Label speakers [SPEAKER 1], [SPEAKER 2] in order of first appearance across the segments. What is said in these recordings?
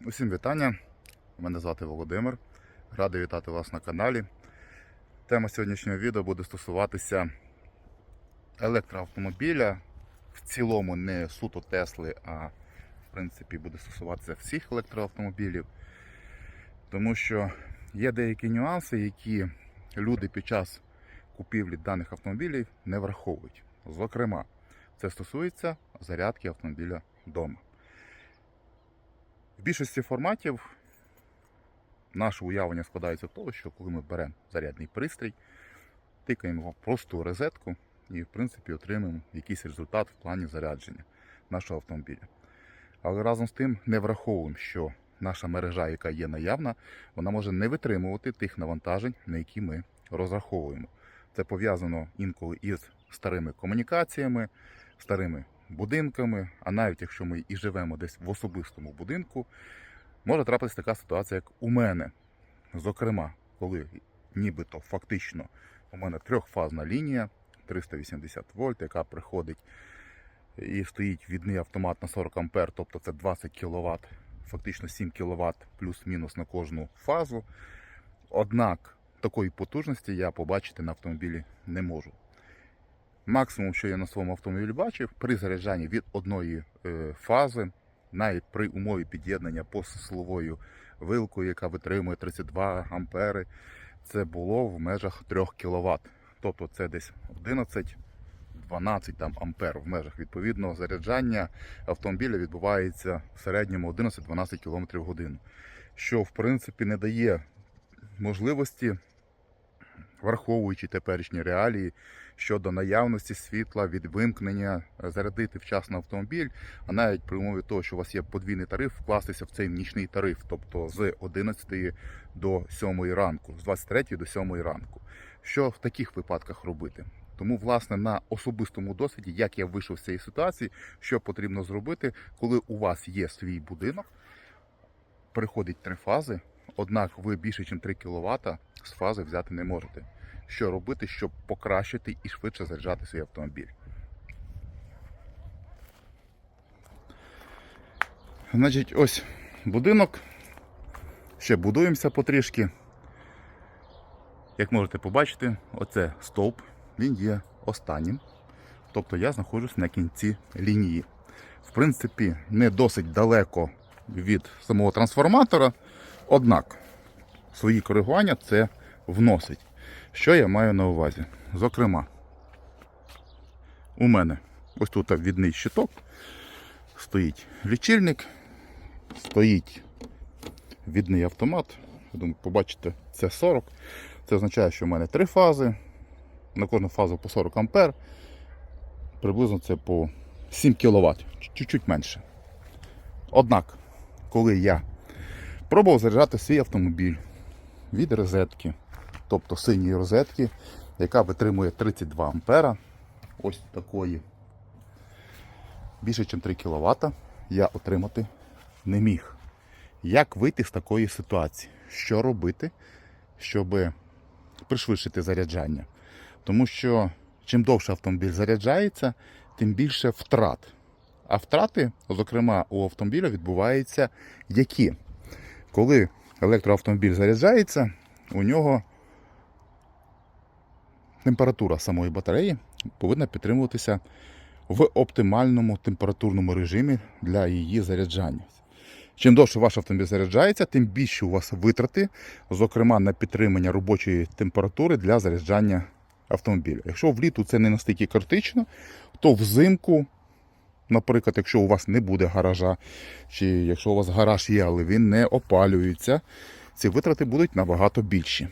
[SPEAKER 1] Усім вітання. Мене звати Володимир. Радий вітати вас на каналі. Тема сьогоднішнього відео буде стосуватися електроавтомобіля. В цілому не суто Тесли, а в принципі буде стосуватися всіх електроавтомобілів. Тому що є деякі нюанси, які люди під час купівлі даних автомобілів не враховують. Зокрема, це стосується зарядки автомобіля вдома. В більшості форматів наше уявлення складається з того, що коли ми беремо зарядний пристрій, тикаємо просту розетку і, в принципі, отримаємо якийсь результат в плані зарядження нашого автомобіля. Але разом з тим не враховуємо, що наша мережа, яка є наявна, вона може не витримувати тих навантажень, на які ми розраховуємо. Це пов'язано інколи із старими комунікаціями, старими будинками, а навіть якщо ми і живемо десь в особистому будинку, може трапитися така ситуація, як у мене. Зокрема, коли нібито фактично у мене трьохфазна лінія 380 вольт, яка приходить і стоїть відний автомат на 40 ампер, тобто це 20 кВт, фактично 7 кВт плюс-мінус на кожну фазу. Однак такої потужності я побачити на автомобілі не можу. Максимум, що я на своєму автомобілі бачив, при заряджанні від одної е, фази, навіть при умові під'єднання по силовою вилкою, яка витримує 32 ампери, це було в межах 3 кВт. Тобто це десь 11-12 там, ампер в межах. Відповідно, заряджання автомобіля відбувається в середньому 11-12 км в годину, що в принципі не дає можливості враховуючи теперішні реалії щодо наявності світла, від вимкнення, зарядити вчасно автомобіль, а навіть при умові того, що у вас є подвійний тариф, вкластися в цей нічний тариф, тобто з 11 до 7 ранку, з 23 до 7 ранку. Що в таких випадках робити? Тому, власне, на особистому досвіді, як я вийшов з цієї ситуації, що потрібно зробити, коли у вас є свій будинок, приходить три фази, однак ви більше, ніж 3 кВт з фази взяти не можете. Що робити, щоб покращити і швидше заряджати свій автомобіль? Значить, ось будинок. Ще будуємося потрішки. Як можете побачити, оце стовп, він є останнім. Тобто я знаходжусь на кінці лінії. В принципі, не досить далеко від самого трансформатора, однак свої коригування це вносить. Що я маю на увазі? Зокрема, у мене ось тут відний щиток, стоїть лічильник, стоїть відний автомат. Я думаю, побачите, це 40. Це означає, що в мене три фази. На кожну фазу по 40 ампер. Приблизно це по 7 кВт, чуть-чуть менше. Однак, коли я пробував заряджати свій автомобіль від розетки, тобто синьої розетки, яка витримує 32 ампера, ось такої, більше, ніж 3 кВт, я отримати не міг. Як вийти з такої ситуації? Що робити, щоб пришвидшити заряджання? Тому що чим довше автомобіль заряджається, тим більше втрат. А втрати, зокрема, у автомобіля відбуваються які? Коли електроавтомобіль заряджається, у нього температура самої батареї повинна підтримуватися в оптимальному температурному режимі для її заряджання. Чим довше ваш автомобіль заряджається, тим більше у вас витрати, зокрема на підтримання робочої температури для заряджання автомобіля. Якщо влітку це не настільки критично, то взимку, наприклад, якщо у вас не буде гаража, чи якщо у вас гараж є, але він не опалюється, ці витрати будуть набагато більші.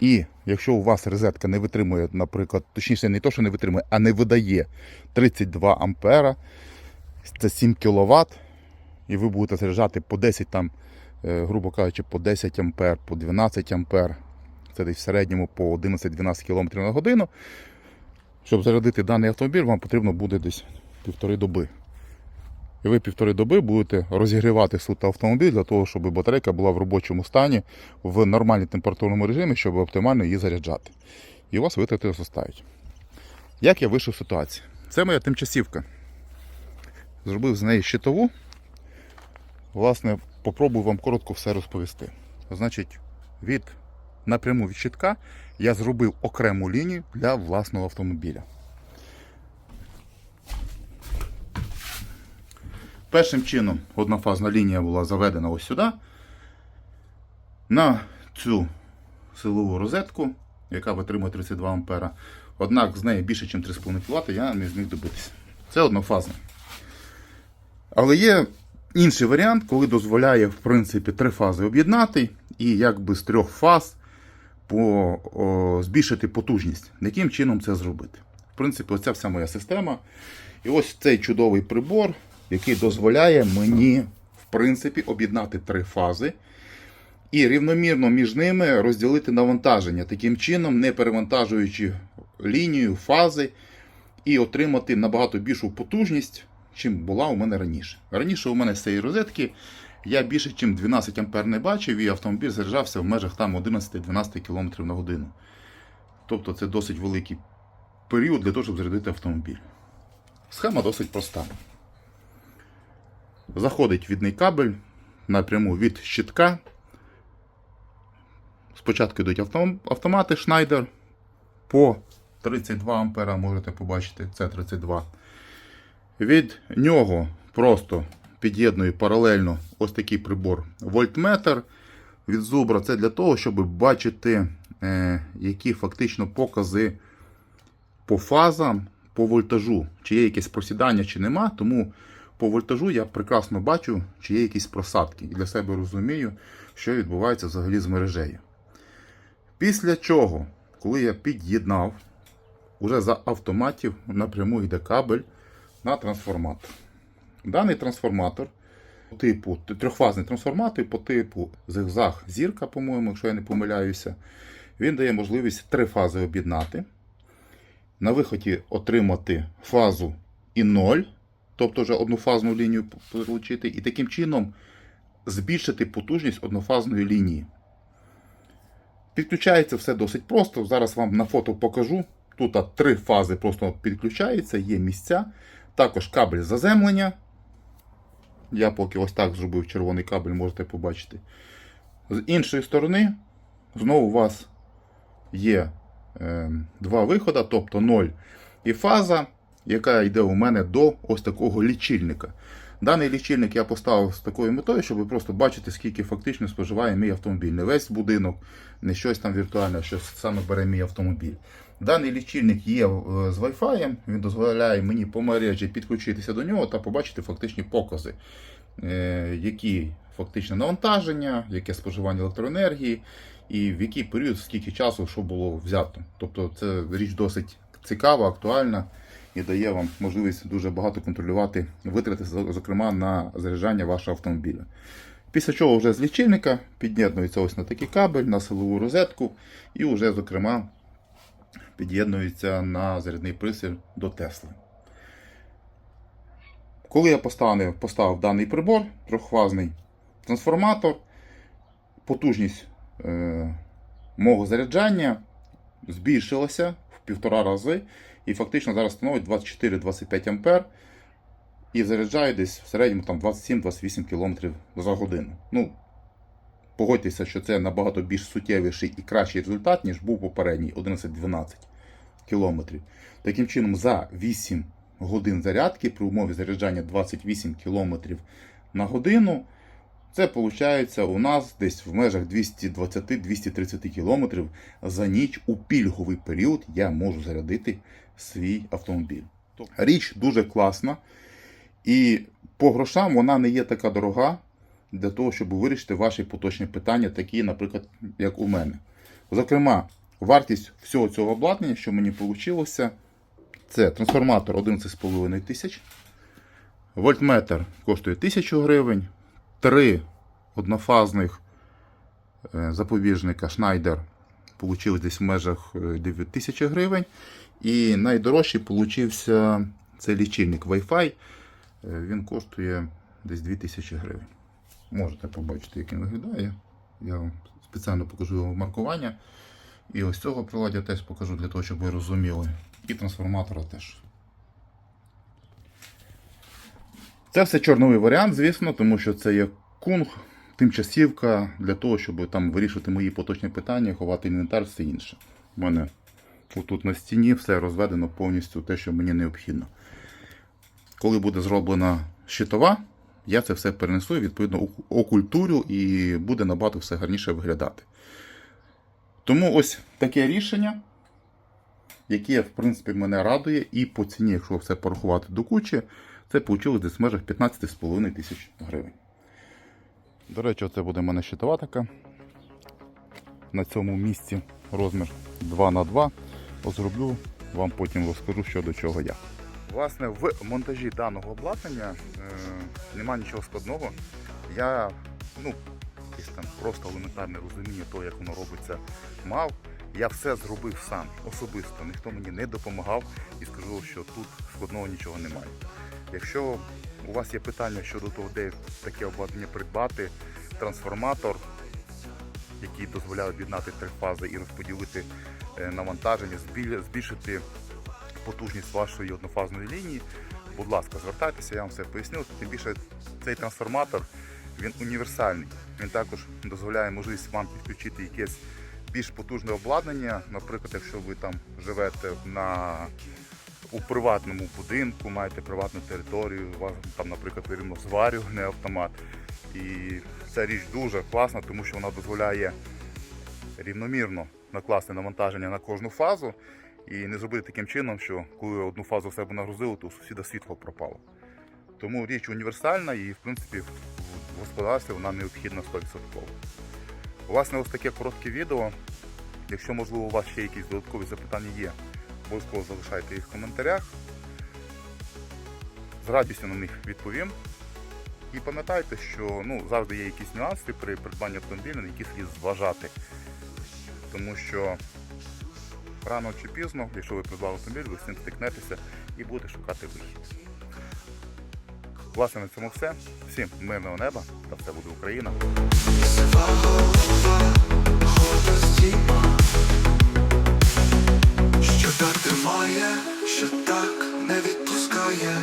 [SPEAKER 1] І якщо у вас розетка не витримує, наприклад, точніше, не то, що не витримує, а не видає 32 ампера, це 7 кВт, і ви будете заряджати по 10 там, е, грубо кажучи, по 10 ампер, по 12 ампер, це десь в середньому по 11-12 км на годину. Щоб зарядити даний автомобіль, вам потрібно буде десь півтори доби. І ви півтори доби будете розігрівати суто автомобіль для того, щоб батарейка була в робочому стані в нормальній температурному режимі, щоб оптимально її заряджати. І у вас витрати зростають. Як я вийшов з ситуації? Це моя тимчасівка. Зробив з неї щитову. власне, попробую вам коротко все розповісти. Значить, від напряму від щитка я зробив окрему лінію для власного автомобіля. Першим чином однофазна лінія була заведена ось сюди. На цю силову розетку, яка витримує 32 А. Однак з неї більше, ніж 3,5 кВт, я не зміг добитися. Це однофазна. Але є інший варіант, коли дозволяє, в принципі, три фази об'єднати і якби з трьох фаз по, о, збільшити потужність. Яким чином це зробити? В принципі, оця вся моя система. І ось цей чудовий прибор, який дозволяє мені, в принципі, об'єднати три фази і рівномірно між ними розділити навантаження, таким чином, не перевантажуючи лінію, фази, і отримати набагато більшу потужність, чим була у мене раніше. Раніше у мене з цієї розетки я більше, ніж 12 ампер не бачив, і автомобіль заряджався в межах там 11-12 км на годину. Тобто це досить великий період для того, щоб зарядити автомобіль. Схема досить проста. Заходить відний кабель напряму від щитка. Спочатку йдуть автомати Schneider по 32 ампера, можете побачити, це 32. Від нього просто під'єдную паралельно ось такий прибор вольтметр від зубра. Це для того, щоб бачити, е, які фактично покази по фазам, по вольтажу, чи є якесь просідання, чи нема. Тому по вольтажу я прекрасно бачу, чи є якісь просадки. І для себе розумію, що відбувається взагалі з мережею. Після чого, коли я під'єднав, уже за автоматів напряму йде кабель на трансформатор. Даний трансформатор типу трьохфазний трансформатор по типу зигзаг зірка, по-моєму, якщо я не помиляюся, він дає можливість три фази об'єднати. На виході отримати фазу і 0, тобто вже однофазну лінію отримати, і таким чином збільшити потужність однофазної лінії. Підключається все досить просто. Зараз вам на фото покажу. Тут а, три фази просто підключаються, є місця. Також кабель заземлення. Я поки ось так зробив червоний кабель, можете побачити. З іншої сторони, знову у вас є е, два виходи, тобто 0 і фаза, яка йде у мене до ось такого лічильника. Даний лічильник я поставив з такою метою, щоб просто бачити, скільки фактично споживає мій автомобіль. Не весь будинок, не щось там віртуальне, що саме бере мій автомобіль. Даний лічильник є е, з Wi-Fi, він дозволяє мені по мережі підключитися до нього та побачити фактичні покази, е, які фактичне навантаження, яке споживання електроенергії, і в який період, скільки часу, що було взято. Тобто це річ досить цікава, актуальна і дає вам можливість дуже багато контролювати витрати, зокрема на заряджання вашого автомобіля. Після чого вже з лічильника під'єднується ось на такий кабель, на силову розетку, і вже, зокрема, під'єднується на зарядний пристрій до Тесли. Коли я поставив, поставив даний прибор, трьохфазний трансформатор, потужність е, мого заряджання збільшилася в півтора рази. І фактично зараз становить 24-25 ампер і заряджає десь в середньому там 27-28 км за годину. Ну, погодьтеся, що це набагато більш суттєвіший і кращий результат, ніж був попередній 11-12 км. Таким чином, за 8 годин зарядки при умові заряджання 28 км на годину. Це виходить у нас десь в межах 220-230 км за ніч у пільговий період я можу зарядити свій автомобіль. Річ дуже класна. І по грошам вона не є така дорога для того, щоб вирішити ваші поточні питання, такі, наприклад, як у мене. Зокрема, вартість всього цього обладнання, що мені вийшло, це трансформатор 11,5 тисяч. Вольтметр коштує 1000 гривень. Три однофазних е, запобіжника Schneider получилось десь в межах 9000 гривень. І найдорожчий получився цей лічильник Wi-Fi. Е, Він коштує десь 2000 гривень. Можете побачити, як він виглядає. Я вам спеціально покажу його маркування. І ось цього приладдя теж покажу для того, щоб ви розуміли. І трансформатора теж. Це все чорновий варіант, звісно, тому що це є Кунг, тимчасівка для того, щоб там вирішити мої поточні питання, ховати інвентар, все інше. У мене тут на стіні все розведено повністю те, що мені необхідно. Коли буде зроблена щитова, я це все перенесу і відповідно окультурю і буде набагато все гарніше виглядати. Тому ось таке рішення, яке, в принципі, мене радує, і по ціні, якщо все порахувати до кучі, це вийшло десь в межах 15,5 тисяч гривень. До речі, це буде в мене щитова така. На цьому місці розмір 2 на 2 Зроблю, вам потім розкажу, що до чого я. Власне, в монтажі даного обладнання е, нема нічого складного. Я ну, якесь там просто елементарне розуміння того, як воно робиться, мав. Я все зробив сам особисто. Ніхто мені не допомагав і скажу, що тут складного нічого немає. Якщо у вас є питання щодо того, де таке обладнання придбати, трансформатор, який дозволяє об'єднати три фази і розподілити е, навантаження, збільшити потужність вашої однофазної лінії, будь ласка, звертайтеся, я вам все поясню. Тим більше цей трансформатор він універсальний. Він також дозволяє можливість вам підключити якесь більш потужне обладнання. Наприклад, якщо ви там живете на у приватному будинку, маєте приватну територію, у вас там, наприклад, рівно зварювальний автомат. І ця річ дуже класна, тому що вона дозволяє рівномірно накласти навантаження на кожну фазу і не зробити таким чином, що коли одну фазу в себе нагрузили, то у сусіда світло пропало. Тому річ універсальна і, в принципі, в господарстві вона необхідна 100%. Власне, ось таке коротке відео. Якщо, можливо, у вас ще якісь додаткові запитання є, обов'язково залишайте їх в коментарях. З радістю на них відповім. І пам'ятайте, що ну, завжди є якісь нюанси при придбанні автомобіля, на які слід зважати. Тому що рано чи пізно, якщо ви придбали автомобіль, ви з цим стикнетеся і будете шукати вихід. Власне, на цьому все. Всім мирного неба та все буде Україна.
[SPEAKER 2] Тримає, що так не відпускає.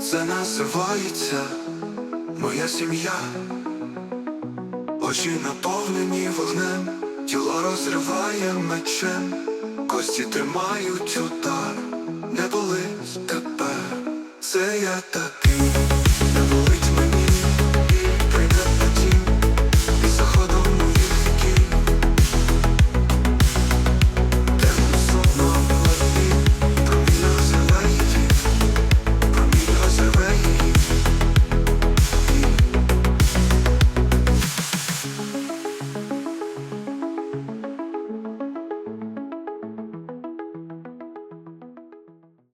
[SPEAKER 2] Це називається моя сім'я. Очі наповнені вогнем, тіло розриває мечем, кості тримають удар, не болить тепер. Це я так